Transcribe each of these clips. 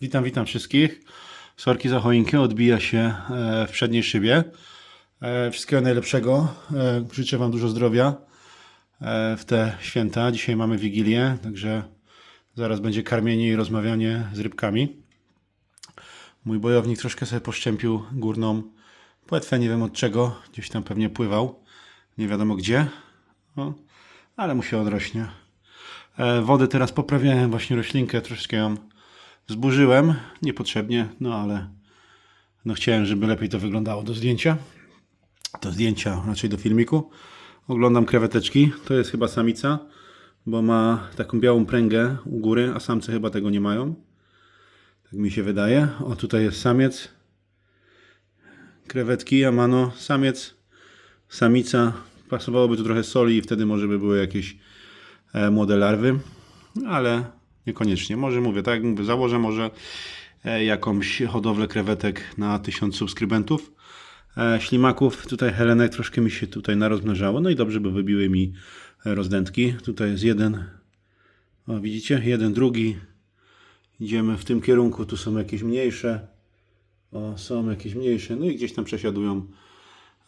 Witam, witam wszystkich. Sorki za choinkę, odbija się e, w przedniej szybie. E, Wszystkiego najlepszego. E, Życzę Wam dużo zdrowia w te święta. Dzisiaj mamy Wigilię, także zaraz będzie karmienie i rozmawianie z rybkami. Mój bojownik troszkę sobie poszczępił górną płetwę, nie wiem od czego. Gdzieś tam pewnie pływał. Nie wiadomo gdzie. No, ale mu się odrośnie. Wodę teraz poprawiałem, właśnie roślinkę troszeczkę ją zburzyłem, niepotrzebnie, no ale no chciałem, żeby lepiej to wyglądało do zdjęcia. Do zdjęcia, raczej do filmiku. Oglądam kreweteczki, to jest chyba samica, bo ma taką białą pręgę u góry, a samce chyba tego nie mają. Tak mi się wydaje. O, tutaj jest samiec. Krewetki, a mano samiec, samica. Pasowałoby tu trochę soli i wtedy może by były jakieś e, młode larwy, ale niekoniecznie. Może mówię, tak jak mówię, założę może e, jakąś hodowlę krewetek na 1000 subskrybentów. E, ślimaków, tutaj helenek troszkę mi się tutaj narozmnażało, no i dobrze, bo wybiły mi rozdętki. Tutaj jest jeden, o widzicie, jeden, drugi. Idziemy w tym kierunku, tu są jakieś mniejsze. O, są jakieś mniejsze, no i gdzieś tam przesiadują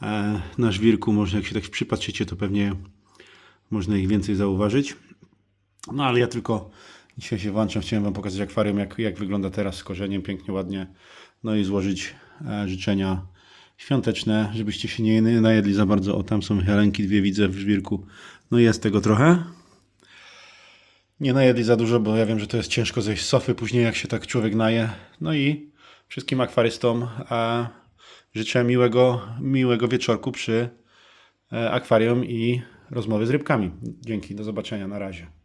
e, na żwirku. Może jak się tak przypatrzycie, to pewnie można ich więcej zauważyć. No ale ja tylko dzisiaj się włączam, chciałem Wam pokazać akwarium, jak, jak wygląda teraz z korzeniem, pięknie, ładnie. No i złożyć e, życzenia świąteczne, żebyście się nie najedli za bardzo. O, tam są helenki, dwie widzę w żwirku. No jest tego trochę. Nie najedli za dużo, bo ja wiem, że to jest ciężko zejść z sofy później, jak się tak człowiek naje. No i wszystkim akwarystom życzę miłego, miłego wieczorku przy e, akwarium i rozmowy z rybkami. Dzięki, do zobaczenia, na razie.